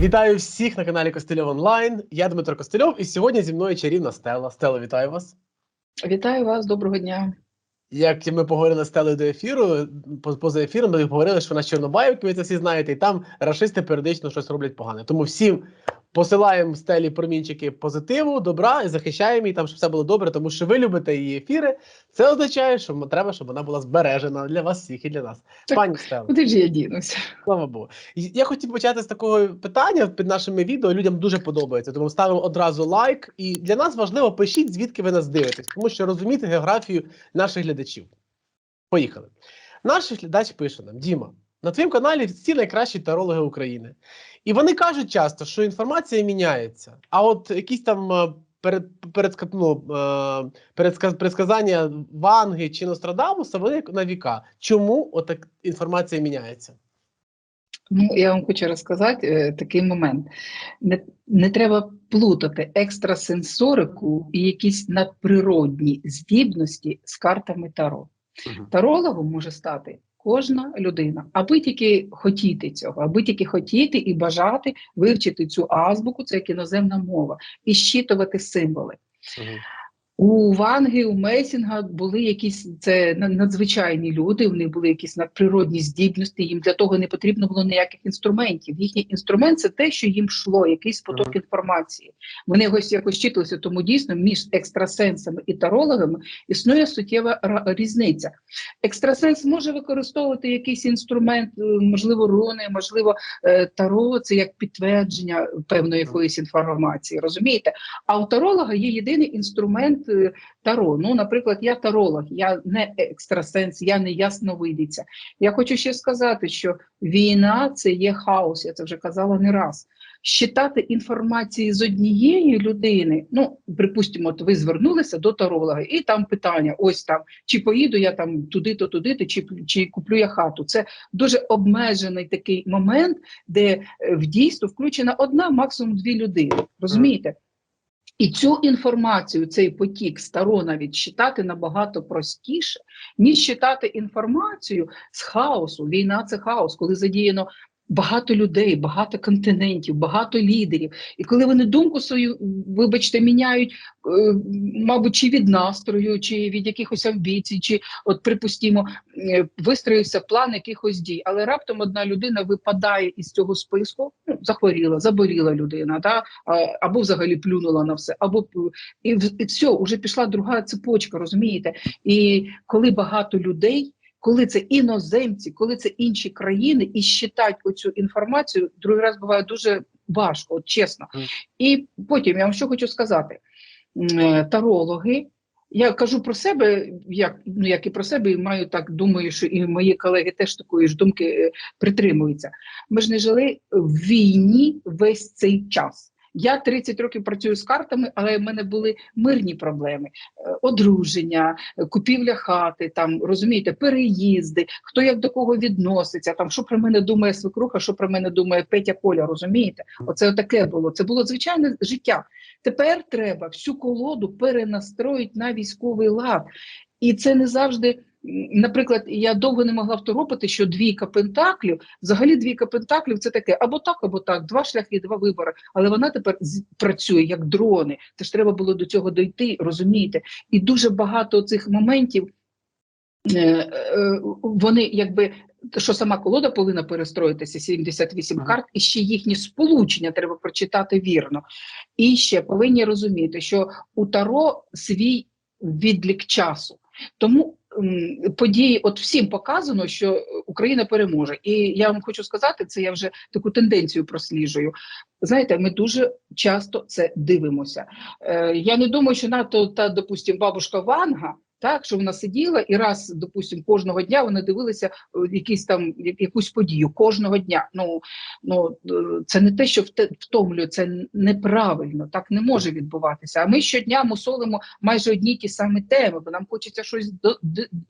Вітаю всіх на каналі Костельов Онлайн. Я Дмитро Костельов, і сьогодні зі мною чарівна Стела. Стела, вітаю вас. Вітаю вас, доброго дня. Як ми поговорили з Стелою до ефіру, поза ефіром ми поговорили, що вона з Чорнобаївки, ви це всі знаєте, і там рашисти періодично щось роблять погане. Тому всім посилаємо стелі промінчики позитиву, добра і захищаємо її там, щоб все було добре, тому що ви любите її ефіри. Це означає, що треба, щоб вона була збережена для вас всіх і для нас. Так, Пані Стело. Куди ж я дінуся? Слава Богу. Я хотів почати з такого питання під нашими відео. Людям дуже подобається, тому ставимо одразу лайк. І для нас важливо пишіть, звідки ви нас дивитесь, тому що розуміти географію наших глядачів. Поїхали. Наш глядач пише нам: Діма, на твоєму каналі всі найкращі тарологи України. І вони кажуть часто, що інформація міняється. А от якісь там е, перед, перед, ну, е, передсказ- предсказання Ванги чи Нострадамуса, вони на віка. Чому отак інформація міняється? Ну, я вам хочу розказати е, такий момент. Не, не треба плутати екстрасенсорику і якісь надприродні здібності з картами Таро. Тарологом може стати кожна людина, аби тільки хотіти цього, аби тільки хотіти і бажати вивчити цю азбуку, це як іноземна мова, і щитувати символи. Мгм. У Ванги, у Месінга були якісь це на- надзвичайні люди. У них були якісь надприродні здібності. Їм для того не потрібно було ніяких інструментів. Їхній інструмент це те, що їм йшло, якийсь поток Мгм. інформації. Вони якось якось читалися, тому дійсно між екстрасенсами і тарологами існує суттєва різниця. Екстрасенс може використовувати якийсь інструмент, е, можливо, руни, можливо, е, таро це як підтвердження певної якоїсь інформації. Розумієте? А у таролога є єдиний інструмент таро. Ну, наприклад, я таролог, я не екстрасенс, я не ясновидиця. Я хочу ще сказати, що війна це є хаос, я це вже казала не раз. Щитати інформації з однієї людини, ну припустимо, от ви звернулися до таролога, і там питання: ось там, чи поїду я там туди-то, туди-то, чи, чи куплю я хату. Це дуже обмежений такий момент, де е, в дійство включена одна, максимум дві людини. Розумієте? І цю інформацію, цей потік старо навіть читати набагато простіше, ніж читати інформацію з хаосу. Війна це хаос, коли задіяно багато людей, багато континентів, багато лідерів. І коли вони думку свою, вибачте, міняють, е, мабуть, чи від настрою, чи від якихось амбіцій, чи, от, припустімо, е, вистроївся план якихось дій, але раптом одна людина випадає із цього списку, ну, захворіла, заболіла людина, да? або взагалі плюнула на все, або і, і все, вже пішла друга цепочка, розумієте? І коли багато людей. Коли це іноземці, коли це інші країни, і считати оцю інформацію, другий раз буває дуже важко, от чесно. І потім я вам що хочу сказати: е, тарологи, я кажу про себе, як ну як і про себе, і маю так думаю, що і мої колеги теж такої ж думки е, притримуються. Ми ж не жили в війні весь цей час. Я 30 років працюю з картами, але в мене були мирні проблеми: Е, одруження, купівля хати, там розумієте, переїзди, хто як до кого відноситься, там що про мене думає свекруха, що про мене думає Петя Коля. Розумієте? Оце таке було. Це було звичайне життя. Тепер треба всю колоду перенастроїти на військовий лад. І це не завжди. Наприклад, я довго не могла второпити, що двійка пентаклів, взагалі двійка пентаклів це таке або так, або так, два шляхи, два вибори. Але вона тепер працює як дрони. Це ж треба було до цього дойти, розумієте? І дуже багато цих моментів е, е, вони якби. Що сама колода повинна перестроїтися 78 Ага. карт, і ще їхні сполучення треба прочитати вірно. І ще повинні розуміти, що у Таро свій відлік часу. Тому події, от всім показано, що Україна переможе. І я вам хочу сказати, це я вже таку тенденцію просліджую. Знаєте, ми дуже часто це дивимося. Е, я не думаю, що НАТО та, допустим, бабушка Ванга. Так, що вона сиділа і раз, допустим, кожного дня вони дивилися е, якісь там якусь подію кожного дня. Ну ну е, це не те, що втомлює, це неправильно, так не може відбуватися. А ми щодня мусолимо майже одні ті самі теми, бо нам хочеться щось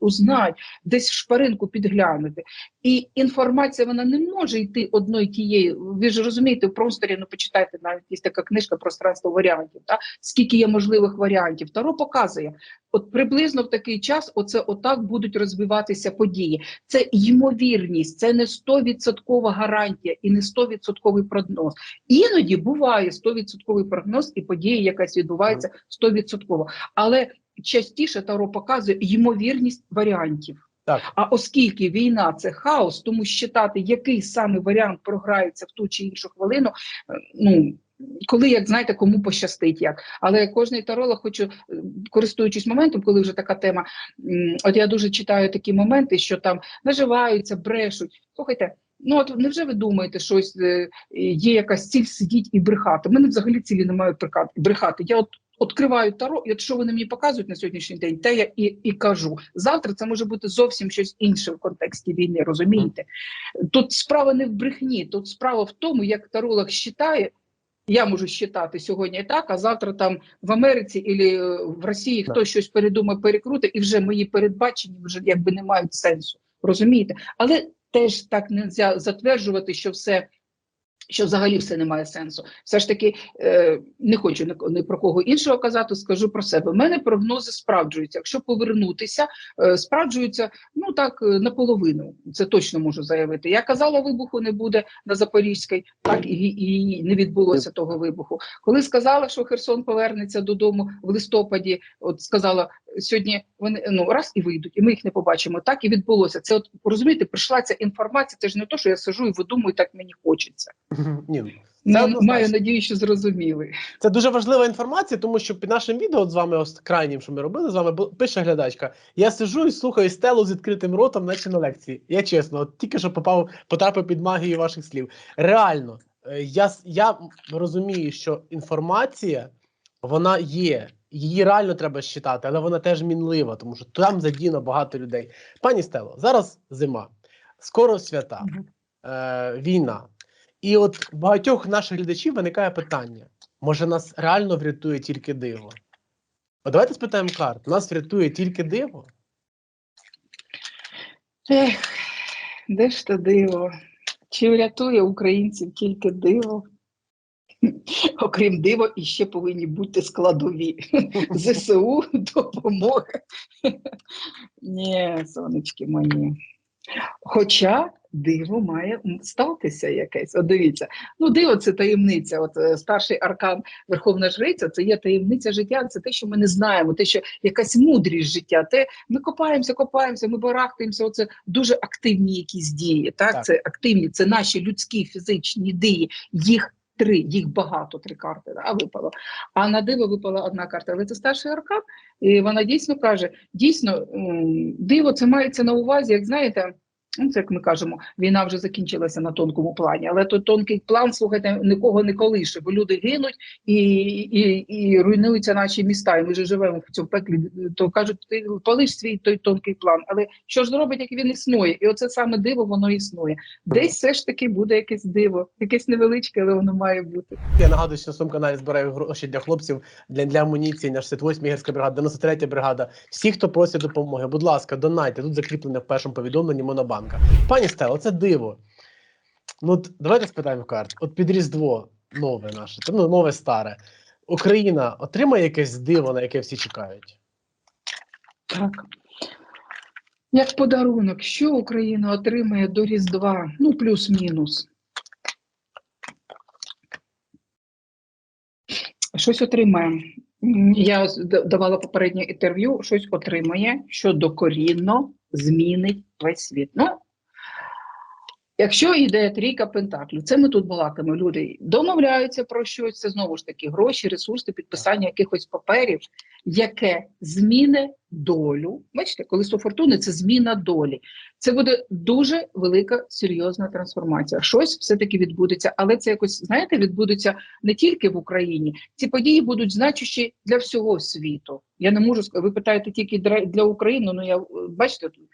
узнати, десь шпаринку підглянути. І інформація вона не може йти одною тією. Ви ж розумієте, в просторі, ну почитайте навіть є така книжка пространство варіантів. Та? Скільки є можливих варіантів. Таро показує от приблизно в такий час, оце отак будуть розвиватися події. Це ймовірність, це не 100% гарантія і не 100% прогноз. Іноді буває 100% прогноз і подія, якась відбувається 100%. Але частіше Таро показує ймовірність варіантів. Так. А оскільки війна це хаос, тому считати, який саме варіант програється в ту чи іншу хвилину, е, ну. Коли, як знаєте, кому пощастить як. Але кожний таролог хочу, е, користуючись моментом, коли вже така тема, от я дуже читаю такі моменти, що там наживаються, брешуть. Слухайте, ну от невже ви думаєте, що ось, е, є якась ціль сидіть і брехати? У мене взагалі цілі немає брехати. брехати. Я от відкриваю таро, і от що вони мені показують на сьогоднішній день, те я і, і кажу. Завтра це може бути зовсім щось інше в контексті війни, розумієте? Тут справа не в брехні, тут справа в тому, як таролог считає. Я можу считати сьогодні так, а завтра там в Америці або в Росії Так. щось передумає, перекрути, і вже мої передбачення вже якби не мають сенсу. Розумієте? Але теж так не можна затверджувати, що все. Що взагалі все не має сенсу. Все ж таки е, не хочу ні про кого іншого казати, скажу про себе. У мене прогнози справджуються. Якщо повернутися, е, справджуються ну так е, наполовину. Це точно можу заявити. Я казала, вибуху не буде на Запорізькій, так і, і не відбулося того вибуху. Коли сказала, що Херсон повернеться додому в листопаді, от сказала сьогодні вони ну раз і вийдуть, і ми їх не побачимо. Так і відбулося. Це от розумієте, прийшла ця інформація. Це ж не то, що я сижу і видумую, так мені хочеться. Ні, Це Ну, маю надію, що зрозуміли. Це дуже важлива інформація, тому що під нашим відео от з вами, ось крайнім, що ми робили з вами, пише глядачка. Я сиджу і слухаю стелу з відкритим ротом, наче на лекції. Я чесно, от тільки що попав, потрапив під магію ваших слів. Реально, е, я, я розумію, що інформація вона є. Її реально треба считати, але вона теж мінлива, тому що там задіяно багато людей. Пані Стело, зараз зима, скоро свята, е, війна. І от багатьох наших глядачів виникає питання: може нас реально врятує тільки диво? От давайте спитаємо карт: нас врятує тільки диво? Ех, де ж те диво? Чи врятує українців тільки диво? Окрім дива, іще повинні бути складові ЗСУ, допомоги. Ні, сонечки мої. Хоча диво має статися якесь. От дивіться, ну диво це таємниця. От е, старший аркан Верховна Жриця це є таємниця життя, це те, що ми не знаємо, те, що якась мудрість життя. Те ми копаємося, копаємося, ми барахтаємося. Оце дуже активні якісь дії. Так, Так. це активні, це наші людські фізичні дії. Їх три, їх багато, три карти да, випало. А на диво випала одна карта. Але це старший аркан, і вона дійсно каже: дійсно, диво це мається на увазі, як знаєте. Ну, це як ми кажемо, війна вже закінчилася на тонкому плані, але той тонкий план, слухайте, нікого не колише, бо люди гинуть і, і, і руйнуються наші міста. І ми вже живемо в цьому пеклі. То кажуть, ти палиш свій той тонкий план. Але що ж зробить, як він існує? І оце саме диво, воно існує. Десь все ж таки буде якесь диво, якесь невеличке, але воно має бути. Я нагадую, що на своєму каналі збираю гроші для хлопців для, для амуніції, наш 68 гірська бригада, 93 бригада. Всі, хто просить допомоги, будь ласка, донайте. Тут закріплено в першому повідомленні Монобанка. Пані Стело, це диво. Ну, от давайте спитаємо карт. От під Різдво нове наше, ну, нове старе. Україна отримає якесь диво, на яке всі чекають. Так. Як подарунок, що Україна отримає до Різдва? Ну, плюс-мінус. Щось отримає. Я давала попереднє інтерв'ю, щось отримає, що докорінно змінить весь світ. Ну, якщо йде трійка пентаклів, це ми тут балакаємо. Люди домовляються про щось, це знову ж таки гроші, ресурси, підписання якихось паперів, яке зміни долю. Бачите, колесо фортуни це зміна долі. Це буде дуже велика серйозна трансформація. Щось все-таки відбудеться, але це якось, знаєте, відбудеться не тільки в Україні. Ці події будуть значущі для всього світу. Я не можу ви питаєте тільки для, України. Ну я бачите, тут,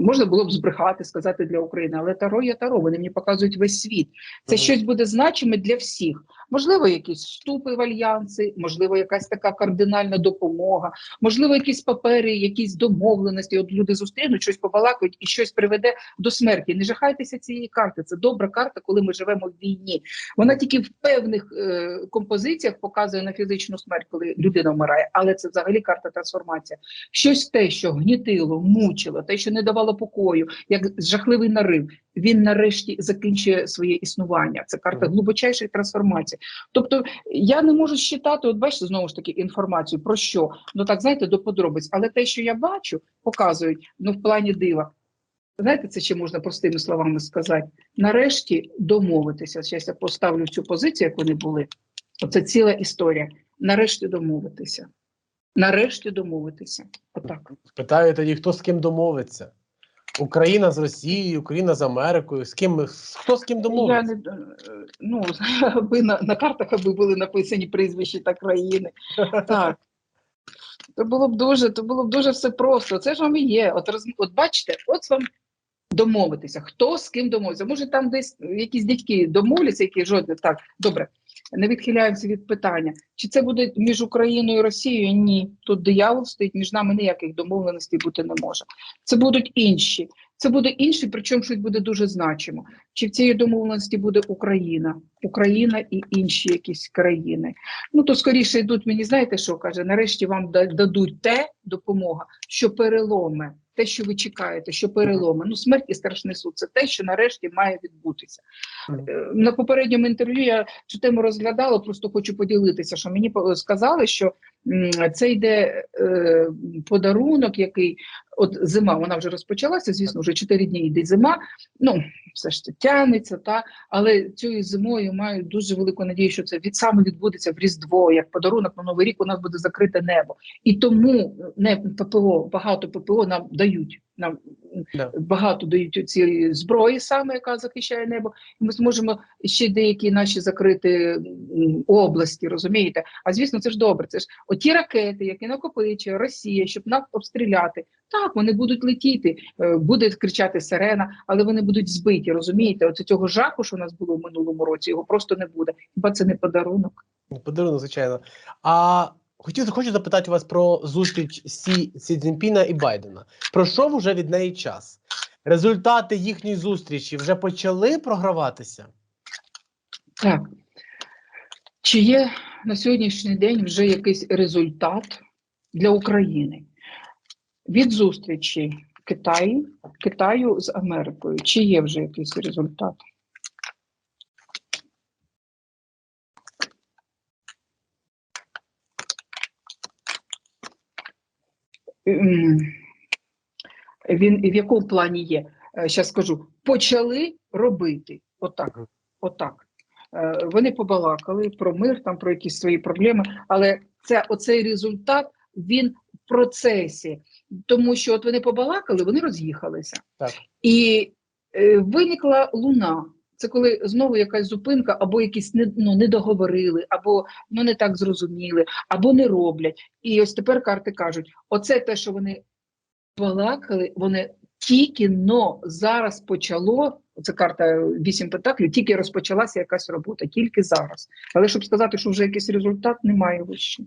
можна було б збрехати, сказати для України, але таро є таро. Вони мені показують весь світ. Це щось буде значиме для всіх. Можливо, якісь вступи в альянси, можливо, якась така кардинальна допомога, можливо, якісь папери, якісь домовленості. От люди зустрінуть, щось побалакають і щось приведе до смерті. Не жахайтеся цієї карти. Це добра карта, коли ми живемо в війні. Вона тільки в певних е, композиціях показує на фізичну смерть, коли людина вмирає, але це взагалі карта трансформація. Щось те, що гнітило, мучило, те, що не давало покою, як жахливий нарив. Він нарешті закінчує своє існування. Це карта глибочайшої трансформації. Тобто я не можу считати, от бачите, знову ж таки інформацію про що. Ну так знаєте, до подробиць. Але те, що я бачу, показують ну в плані дива. Знаєте, це ще можна простими словами сказати. Нарешті домовитися. Зараз я поставлю цю позицію, як вони були. Оце ціла історія. Нарешті домовитися. Нарешті домовитися. Отак. Питаю тоді, хто з ким домовиться? Україна з Росією, Україна з Америкою. З ким хто з ким Я не е, ну аби на, на картах аби були написані прізвища та країни. Так. То було б дуже, то було б дуже все просто. Це ж вам і є. От роз, от бачите, от вам домовитися. Хто з ким домовиться? Може, там десь якісь дядьки домовляться, які жодне так. Добре, не відхиляємося від питання. Чи це буде між Україною і Росією? Ні. Тут диявол стоїть, між нами ніяких домовленостей бути не може. Це будуть інші. Це буде інші, причому щось буде дуже значимо. Чи в цій домовленості буде Україна, Україна і інші якісь країни? Ну то скоріше йдуть мені, знаєте, що каже? Нарешті вам дадуть те допомога, що переломе, те, що ви чекаєте, що переломи. Ну, смерть і страшний суд це те, що нарешті має відбутися. Е, На попередньому інтерв'ю я цю тему розглядала, просто хочу поділитися, що мені сказали, що це йде е, подарунок, який от зима, вона вже розпочалася, звісно, вже 4 дні йде зима. Ну, все ж це тягнеться, та але цією зимою маю дуже велику надію, що це від саме відбудеться в Різдво, як подарунок на Новий рік у нас буде закрите небо. І тому не ППО, багато ППО нам дають. Нам Да. багато дають у ці зброї, саме яка захищає небо. І ми зможемо ще деякі наші закрити області, розумієте? А звісно, це ж добре. Це ж оті ракети, які накопичує Росія, щоб нас обстріляти. Так, вони будуть летіти, е, буде кричати сирена, але вони будуть збиті. Розумієте? Оце цього жаху, що у нас було в минулому році, його просто не буде. Хіба це не подарунок? Подарунок, звичайно. А хотів хочу запитати вас про зустріч Сі, Сі Цзіньпіна і Байдена. Пройшов уже від неї час. Результати їхньої зустрічі вже почали програватися. Так. Чи є на сьогоднішній день вже якийсь результат для України від зустрічі Китаю, Китаю з Америкою? Чи є вже якийсь результат? Він в якому плані є? Зараз скажу, почали робити отак. Отак. Е, Вони побалакали про мир, там про якісь свої проблеми, але це оцей результат він в процесі, тому що от вони побалакали, вони роз'їхалися. Так. І е, виникла луна. Це коли знову якась зупинка, або якісь не, ну, не договорили, або ну, не так зрозуміли, або не роблять. І ось тепер карти кажуть: оце те, що вони балакали, вони тільки но зараз почало. Це карта вісім пентаклів, тільки розпочалася якась робота, тільки зараз. Але щоб сказати, що вже якийсь результат, немає вище.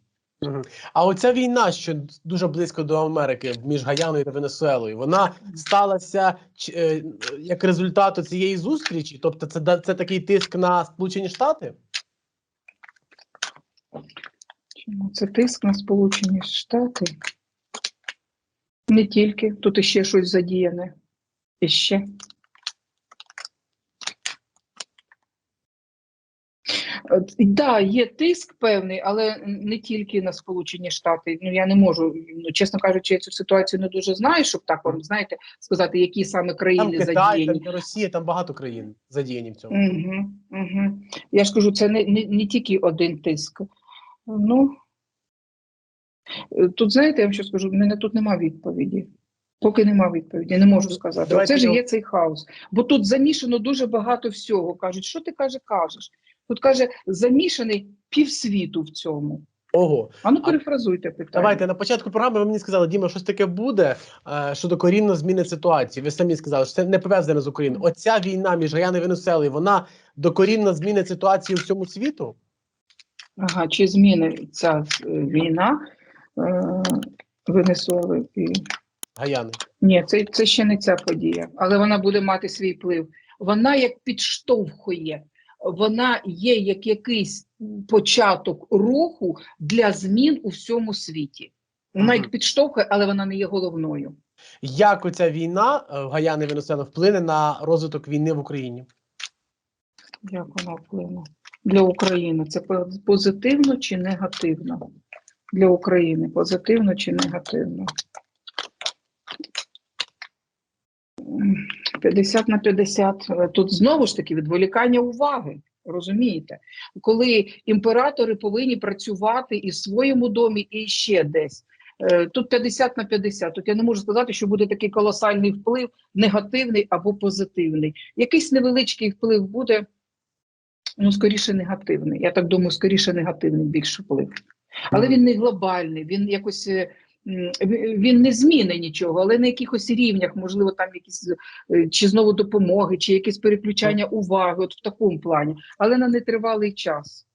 А оця війна, що дуже близько до Америки між Гаяною та Венесуелою, вона сталася е, як результату цієї зустрічі? Тобто, це це такий тиск на Сполучені Штати? Чому це тиск на Сполучені Штати? Не тільки, тут іще щось задіяне. Іще. Так, да, є тиск певний, але не тільки на Сполучені Штати. Ну я не можу, ну чесно кажучи, я цю ситуацію не дуже знаю, щоб так вам знаєте сказати, які саме Там країни Китай, задіяні. там Росія, там багато країн задіяні в цьому. Угу, угу. Я ж кажу, це не, не, не тільки один тиск. Ну тут, знаєте, я вам що скажу, мене тут нема відповіді. Поки нема відповіді, не можу сказати. Оце ж є цей хаос. Бо тут замішано дуже багато всього. Кажуть, що ти каже, кажеш? Тут каже, замішаний півсвіту в цьому. Ого, А ну перефразуйте питання. давайте на початку програми ви мені сказали, Діма, щось таке буде, е, що докорінно змінить ситуацію. Ви самі сказали, що це не пов'язане з Україною. Оця війна між Гаяною і Венесуелою, вона докорінно змінить ситуацію в цьому світу? Ага, чи зміниться е, війна е, Венесуели і Гаяни. Ні, це, це ще не ця подія, але вона буде мати свій вплив. Вона як підштовхує, вона є як якийсь початок руху для змін у всьому світі. Вона як підштовхує, але вона не є головною. Як оця війна е, в Гаяни Венесуела вплине на розвиток війни в Україні? Як вона вплине для України? Це позитивно чи негативно? Для України позитивно чи негативно? М, 50 на 50. Е, Тут знову ж таки відволікання уваги. Розумієте, коли імператори повинні працювати і в своєму домі, і ще десь. Е, Тут 50 на 50. Тут я не можу сказати, що буде такий колосальний вплив, негативний або позитивний. Якийсь невеличкий вплив буде, ну, скоріше негативний. Я так думаю, скоріше негативний більш вплив. Але він не глобальний, він якось е, він не зміни нічого, але на якихось рівнях, можливо, там якісь е, чи знову допомоги, чи якесь переключання уваги, от в такому плані, але на нетривалий час.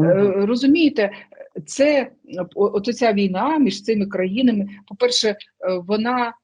Е, Розумієте, це от ця війна між цими країнами, по-перше, е, вона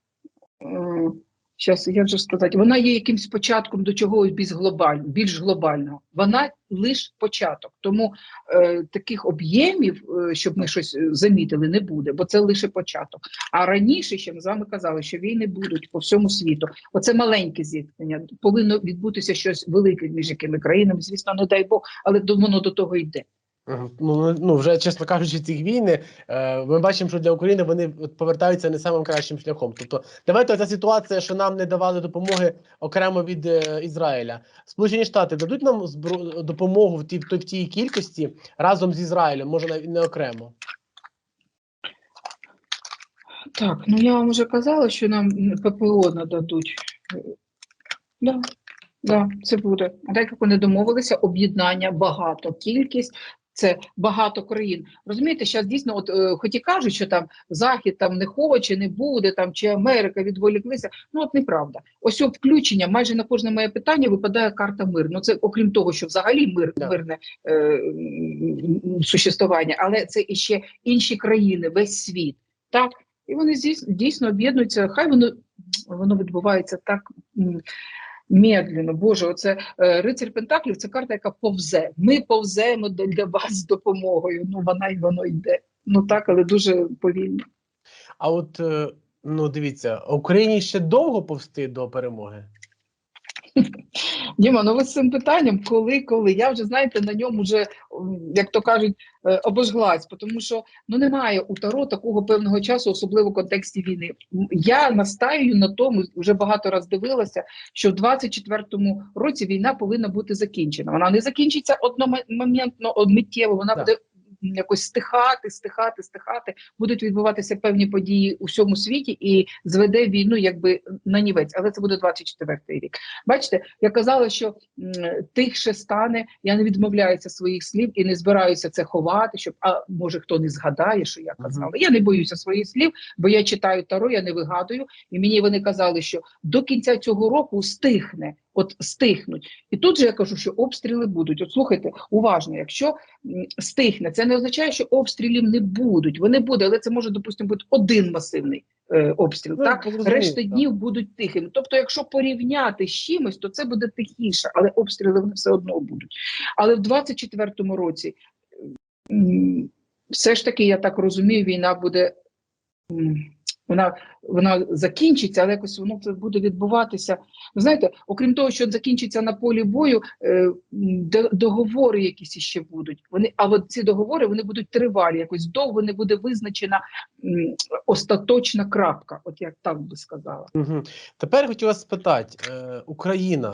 зараз, як же сказати, вона є якимсь початком до чогось більш глобального, більш глобального. Вона лише початок. Тому е, таких об'ємів, е, щоб ми щось е, замітили, не буде, бо це лише початок. А раніше ще ми з вами казали, що війни будуть по всьому світу. Оце маленьке зіткнення. Повинно відбутися щось велике між якими країнами. Звісно, не дай Бог, але воно до того йде. Мгм. Ну, ну вже чесно кажучи, ці війни е, ми бачимо, що для України вони повертаються не самим кращим шляхом. Тобто, давайте ця ситуація, що нам не давали допомоги окремо від е, Ізраїля. Сполучені Штати дадуть нам збро... допомогу в тій в тій кількості разом з Ізраїлем, може навіть не окремо. Так, ну я вам вже казала, що нам ППО нададуть. Да, да, це буде. Так як вони домовилися, об'єднання багато, кількість. Це багато країн. Розумієте, зараз дійсно, от е, хоч і кажуть, що там Захід там не хоче, не буде, там чи Америка відволіклися. Ну от неправда. Ось о включення майже на кожне моє питання випадає карта мир. Ну це окрім того, що взагалі мир Да. мирне е, существування, але це іще інші країни, весь світ. Так, і вони дійсно, об'єднуються. Хай воно воно відбувається так медленно. Боже, оце е, рицар Пентаклів це карта, яка повзе. Ми повземо для вас з допомогою. Ну вона і воно йде. Ну так, але дуже повільно. А от е, ну дивіться, Україні ще довго повсти до перемоги. Діма, ну ви з цим питанням, коли, коли? Я вже, знаєте, на ньому вже, як то кажуть, е, обожглась, тому що ну немає у Таро такого певного часу, особливо в контексті війни. Я настаю на тому, вже багато раз дивилася, що в 24-му році війна повинна бути закінчена. Вона не закінчиться одномоментно, миттєво, вона Так. буде якось стихати, стихати, стихати. Будуть відбуватися певні події у всьому світі і зведе війну якби на нівець, але це буде 24-й рік. Бачите, я казала, що тихше стане. Я не відмовляюся своїх слів і не збираюся це ховати, щоб а може хто не згадає, що я казала. Я не боюся своїх слів, бо я читаю таро, я не вигадую. І мені вони казали, що до кінця цього року стихне, от стихнуть. І тут же я кажу, що обстріли будуть. От слухайте уважно, якщо стихне, це не означає, що обстрілів не будуть. Вони будуть, але це може допустимо бути один масивний е, обстріл. Ну, так решта так. днів будуть тихими. Тобто, якщо порівняти з чимось, то це буде тихіше, але обстріли вони все одно будуть. Але в 24-му році все ж таки, я так розумію, війна буде. Вона, вона закінчиться, але якось воно це буде відбуватися. Ви знаєте, окрім того, що закінчиться на полі бою, е, договори якісь іще будуть. Вони, а от ці договори вони будуть тривалі, якось довго не буде визначена м, остаточна крапка. От як так би сказала. Угу. Тепер хотів вас спитати: е, Україна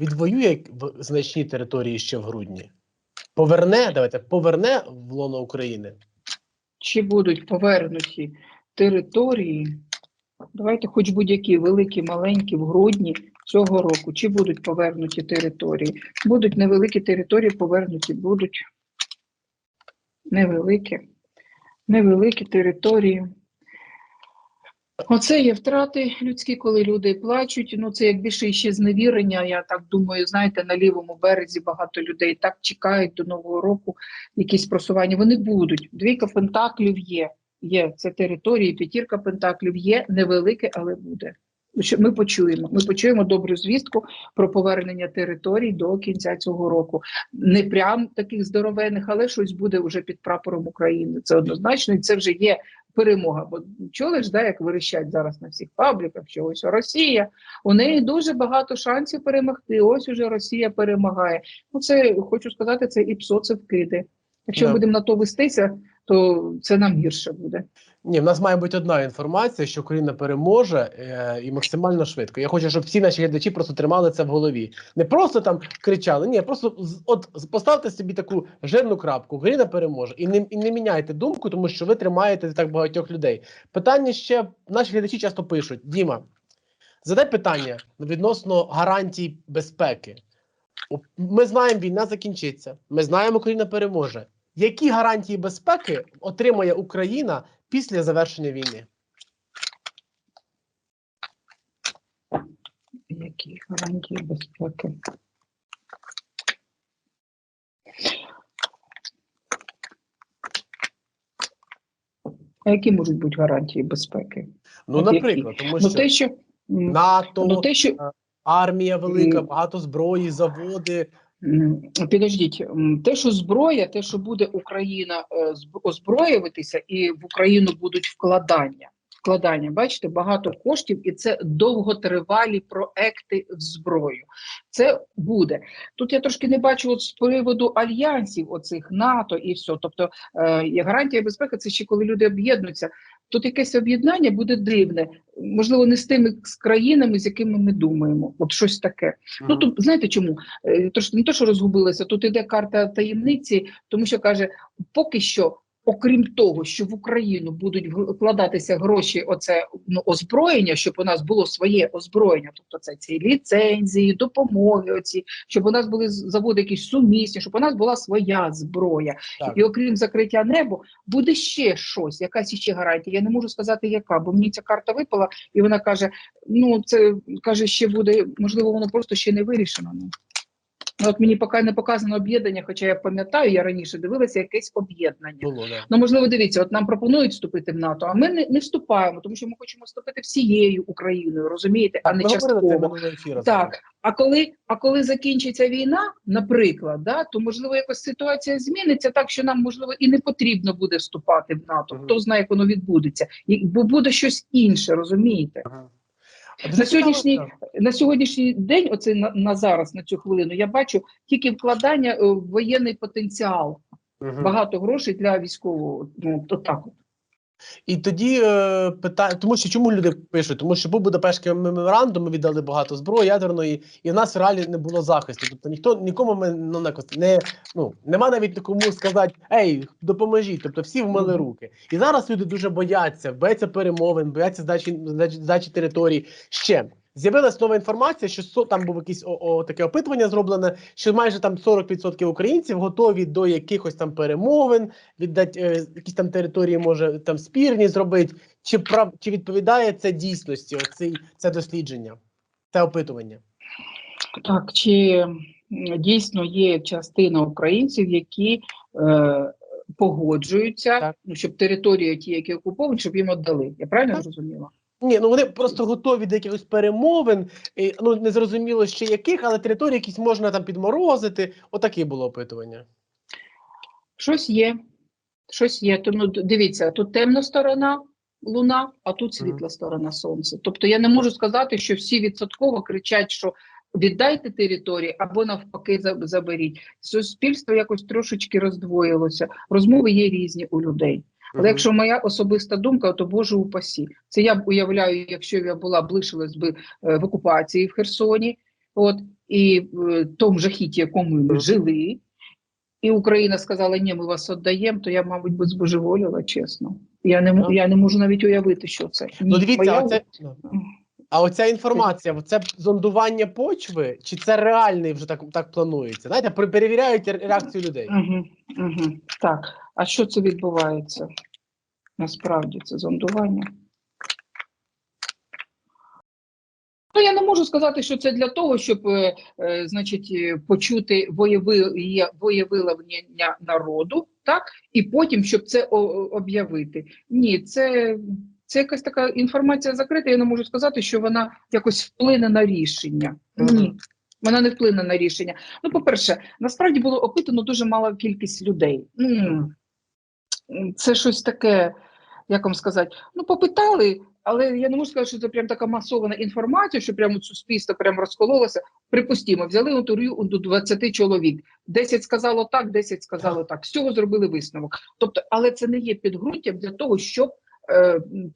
відвоює в значні території ще в грудні? Поверне, давайте, поверне в лоно України. Чи будуть повернуті території? Давайте, хоч будь-які великі, маленькі в грудні цього року, чи будуть повернуті території? Будуть невеликі території повернуті, будуть невеликі, невеликі території. Оце є втрати людські, коли люди плачуть. Ну це як більше ще зневірення. Я так думаю, знаєте, на лівому березі багато людей так чекають до нового року. Якісь просування вони будуть. Двійка пентаклів є. Є це території, п'ятірка пентаклів є невелике, але буде. Що Ми почуємо. Ми почуємо добру звістку про повернення територій до кінця цього року. Не прям таких здоровенних, але щось буде вже під прапором України. Це однозначно, і це вже є перемога. Бо чули ж, да, як верещать зараз на всіх пабліках, що ось Росія, у неї дуже багато шансів перемогти. Ось уже Росія перемагає. Ну це хочу сказати, це і псо, це вкиди. Якщо Да. будемо на то вестися, то це нам гірше буде. Ні, в нас має бути одна інформація, що Україна переможе е, і максимально швидко. Я хочу, щоб всі наші глядачі просто тримали це в голові. Не просто там кричали, ні, просто от поставте собі таку жирну крапку. Україна переможе. І не, і не міняйте думку, тому що ви тримаєте так багатьох людей. Питання ще наші глядачі часто пишуть: Діма, задай питання відносно гарантій безпеки. Ми знаємо, війна закінчиться. Ми знаємо, Україна переможе. Які гарантії безпеки отримає Україна після завершення війни? Які гарантії безпеки? А які можуть бути гарантії безпеки? Ну, От які? наприклад, тому Ну те, що НАТО, ну, те, що армія велика, багато зброї, заводи. Підождіть, те, що зброя, те, що буде Україна е, озброюватися, і в Україну будуть вкладання. Вкладання, бачите, багато коштів, і це довготривалі проекти в зброю. Це буде тут. Я трошки не бачу от з приводу альянсів, оцих НАТО і все. Тобто, е, гарантія безпеки, це ще коли люди об'єднуються. Тут якесь об'єднання буде дивне, можливо, не з тими з країнами, з якими ми думаємо. От щось таке. Ну тут знаєте чому? Е, Тож не то, що розгубилася, тут іде карта таємниці, тому що каже, поки що, окрім того, що в Україну будуть вкладатися гроші, оце ну, озброєння, щоб у нас було своє озброєння, тобто це ці ліцензії, допомоги, оці, щоб у нас були заводи якісь сумісні, щоб у нас була своя зброя. Так. І окрім закриття неба, буде ще щось, якась іще гарантія. Я не можу сказати, яка, бо мені ця карта випала, і вона каже: ну, це каже, ще буде, можливо, воно просто ще не вирішено. Ну. От мені поки не показано об'єднання, хоча я пам'ятаю, я раніше дивилася якесь об'єднання. Було, да. Ну, можливо, дивіться, от нам пропонують вступити в НАТО, а ми не, не вступаємо, тому що ми хочемо вступити всією Україною, розумієте, а не Ми частково. Так, а коли, а коли закінчиться війна, наприклад, да, то можливо якось ситуація зміниться так, що нам можливо і не потрібно буде вступати в НАТО. Мгм. Хто знає, як воно відбудеться, бо буде щось інше, розумієте? Ага. На сьогоднішній на сьогоднішній день, оце на, на зараз, на цю хвилину, я бачу тільки вкладання е, в воєнний потенціал, угу. Багато грошей для військового. Ну то так. от. І тоді е, питання, тому що чому люди пишуть? Тому що був Будапештський меморандум, ми віддали багато зброї ядерної, і в нас в реалі не було захисту. Тобто ніхто нікому ми ну, не, не ну нема навіть кому сказати Ей, допоможіть. Тобто всі вмили руки. І зараз люди дуже бояться, бояться перемовин, бояться здачі здачі, здачі території. Ще з'явилась нова інформація, що там був якийсь о, о, таке опитування зроблене, що майже там 40% українців готові до якихось там перемовин, віддати е, якісь там території, може там спірні зробити. Чи прав чи відповідає це дійсності? Оцей це дослідження, це опитування? Так, чи дійсно є частина українців, які е, погоджуються, Так. ну, щоб території, ті, які окуповані, щоб їм віддали. Я правильно Так. зрозуміла? Ні, ну вони просто готові до якихось перемовин. І, ну не зрозуміло ще яких, але території якісь можна там підморозити. Отаке було опитування. Щось є, щось є. Тому дивіться, тут темна сторона луна, а тут світла сторона сонця. Тобто я не можу сказати, що всі відсотково кричать, що віддайте території або навпаки заберіть. Суспільство якось трошечки роздвоїлося. Розмови є різні у людей. Але якщо моя особиста думка, то Боже упасі. Це я б уявляю, якщо б я була б лишилась би е, в окупації в Херсоні, от і в тому жахіті, якому ми жили, і Україна сказала, ні, ми вас віддаємо, то я, мабуть, би збожеволіла, чесно. Я не, я не можу навіть уявити, що це. Ну дивіться, моя- а оце, а оця інформація, це зондування почви, чи це реальний вже так, так планується? Знаєте, перевіряють реакцію людей. Угу, угу. Так, а що це відбувається? Насправді це зондування. я не можу сказати, що це для того, щоб е, е, значить, е, почути воєви, воєвиявлення народу, так, і потім, щоб це об'явити. Ні, це, це якась така інформація закрита. Я не можу сказати, що вона якось вплине на рішення. Ні. Вона не вплине на рішення. Ну, по-перше, насправді було опитано дуже мала кількість людей. Це щось таке, як вам сказати, ну попитали, але я не можу сказати, що це прям така масована інформація, що прямо суспільство прямо розкололося. Припустімо, взяли інтерв'ю у 20 чоловік. 10 сказало так, 10 сказало так. З цього зробили висновок. Тобто, але це не є підґрунтям для того, щоб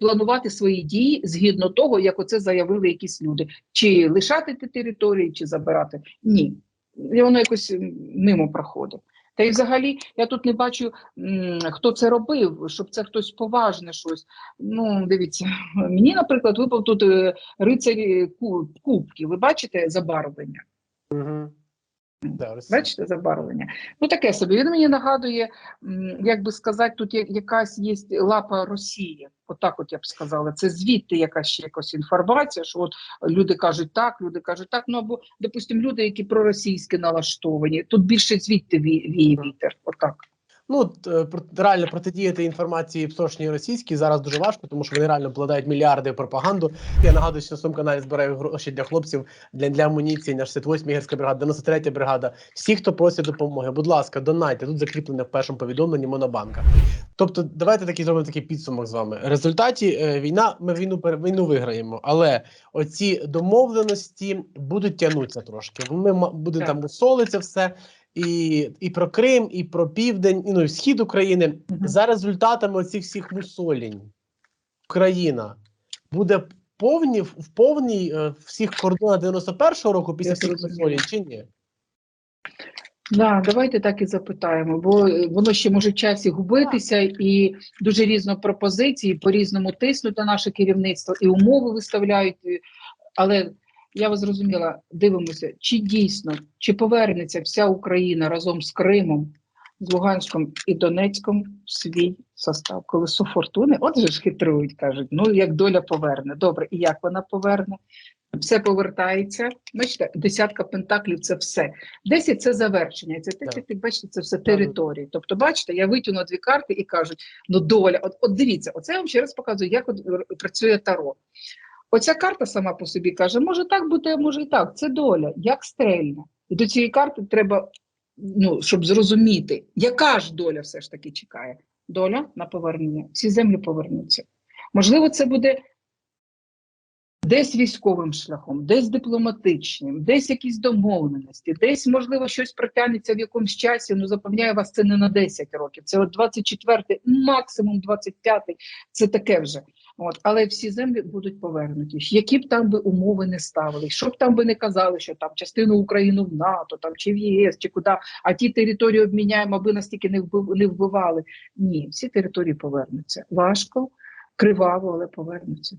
планувати свої дії згідно того, як оце заявили якісь люди, чи лишати ті території, чи забирати. Ні, воно якось мимо проходить. Та й взагалі я тут не бачу, хто це робив, щоб це хтось поважне щось. Ну, дивіться, мені, наприклад, випав тут е, рицарі кубки. Ви бачите забарвлення? Угу. Да, Бачите забарвлення? Ну таке собі. Він мені нагадує, як би сказати, тут якась є лапа Росії. Отак, от я б сказала. Це звідти якась ще якась інформація, що от люди кажуть так, люди кажуть так. Ну або, допустимо, люди, які проросійські налаштовані. Тут більше звідти ві- віє вітер. Отак. Ну, е, про- реально протидіяти інформації псошній російській зараз дуже важко, тому що вони реально вкладають мільярди в пропаганду. Я нагадую, що на своєму каналі збираю гроші для хлопців для, для амуніції на 68-й гірська бригада, 93-я бригада. Всі, хто просять допомоги, будь ласка, донайте. Тут закріплене в першому повідомленні Монобанка. Тобто, давайте такий зробимо такий підсумок з вами. В результаті е, війна, ми війну війну виграємо, але оці домовленості будуть тягнутися трошки. Ми буде Так. там мусолиться все. І, і про Крим, і про південь, і, ну і схід України за результатами оцих всіх мусолінь. Україна буде повні в повній е, всіх кордонах 91-го року після Я всіх мусолінь чи ні? Да, давайте так і запитаємо, бо е, воно ще може в часі губитися, і дуже різно пропозиції по різному тиснуть на наше керівництво і умови виставляють. Але я вас зрозуміла, дивимося, чи дійсно чи повернеться вся Україна разом з Кримом, з Луганськом і Донецьком в свій состав. Колесо фортуни, от же ж хитрують, кажуть. Ну як доля поверне. Добре, і як вона поверне? Все повертається. Бачите, десятка пентаклів це все. 10 – це завершення. Це те, як бачите, це все території. Тобто, бачите, я витягну дві карти і кажуть: ну доля, от, от дивіться, оце я вам ще раз показую, як от р- працює таро. Оця карта сама по собі каже: може так бути, а може і так. Це доля, як стрельна. І до цієї карти треба, ну, щоб зрозуміти, яка ж доля все ж таки чекає. Доля на повернення. Всі землі повернуться. Можливо, це буде десь військовим шляхом, десь дипломатичним, десь якісь домовленості, десь, можливо, щось протягнеться в якомусь часі. Ну, запевняю вас, це не на 10 років. Це от 24, максимум 25, це таке вже. От, але всі землі будуть повернуті. Які б там би умови не ставили, що б там би не казали, що там частину України в НАТО, там чи в ЄС, чи куди, а ті території обміняємо, аби настільки не вбив, не вбивали. Ні, всі території повернуться. Важко, криваво, але повернуться.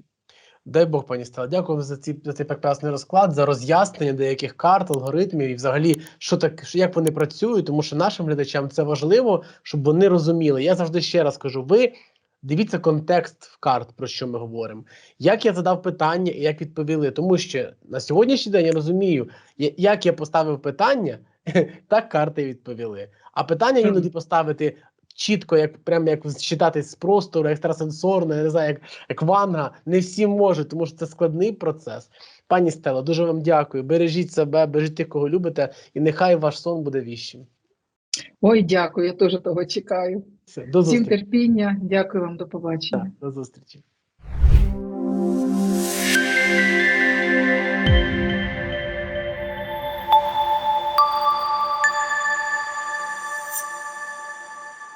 Дай Бог, пані Стела. Дякую за, ці, за цей прекрасний розклад, за роз'яснення деяких карт, алгоритмів і взагалі, що так, як вони працюють, тому що нашим глядачам це важливо, щоб вони розуміли. Я завжди ще раз кажу: ви дивіться контекст в карт, про що ми говоримо. Як я задав питання і як відповіли, тому що на сьогоднішній день я розумію, як я поставив питання, так карти відповіли. А питання іноді поставити. Чітко, як прямо як читати з простору, екстрасенсорно, я не знаю, як як ванга, не всі можуть, тому що це складний процес. Пані Стело, дуже вам дякую. Бережіть себе, бережіть тих, кого любите, і нехай ваш сон буде віщим. Ой, дякую, я теж того чекаю. Все, до Всім терпіння, дякую вам, до побачення. Так, До зустрічі.